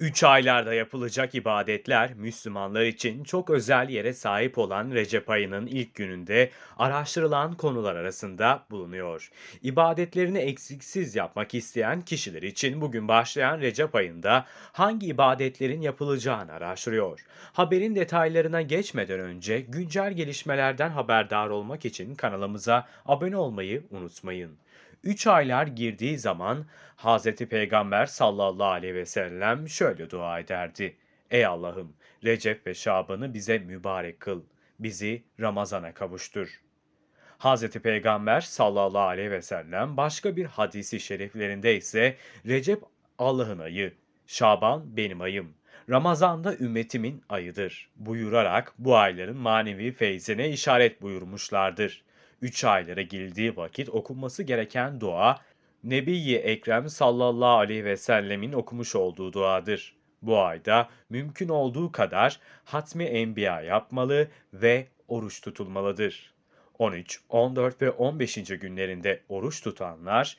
Üç aylarda yapılacak ibadetler Müslümanlar için çok özel yere sahip olan Recep ayının ilk gününde araştırılan konular arasında bulunuyor. İbadetlerini eksiksiz yapmak isteyen kişiler için bugün başlayan Recep ayında hangi ibadetlerin yapılacağını araştırıyor. Haberin detaylarına geçmeden önce güncel gelişmelerden haberdar olmak için kanalımıza abone olmayı unutmayın. 3 aylar girdiği zaman Hz. Peygamber sallallahu aleyhi ve sellem şöyle dua ederdi. Ey Allah'ım Recep ve Şaban'ı bize mübarek kıl. Bizi Ramazan'a kavuştur. Hz. Peygamber sallallahu aleyhi ve sellem başka bir hadisi şeriflerinde ise Recep Allah'ın ayı, Şaban benim ayım, Ramazan da ümmetimin ayıdır buyurarak bu ayların manevi feyzine işaret buyurmuşlardır. Üç aylara girdiği vakit okunması gereken dua, Nebi-i Ekrem sallallahu aleyhi ve sellemin okumuş olduğu duadır. Bu ayda mümkün olduğu kadar hatmi enbiya yapmalı ve oruç tutulmalıdır. 13, 14 ve 15. günlerinde oruç tutanlar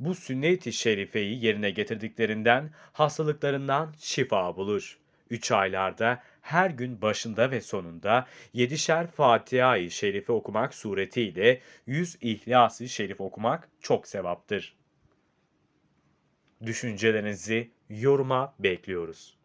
bu sünnet-i şerifeyi yerine getirdiklerinden hastalıklarından şifa bulur. 3 aylarda her gün başında ve sonunda 7'şer Fatiha-i Şerife okumak suretiyle 100 İhlas-ı Şerif okumak çok sevaptır. Düşüncelerinizi yoruma bekliyoruz.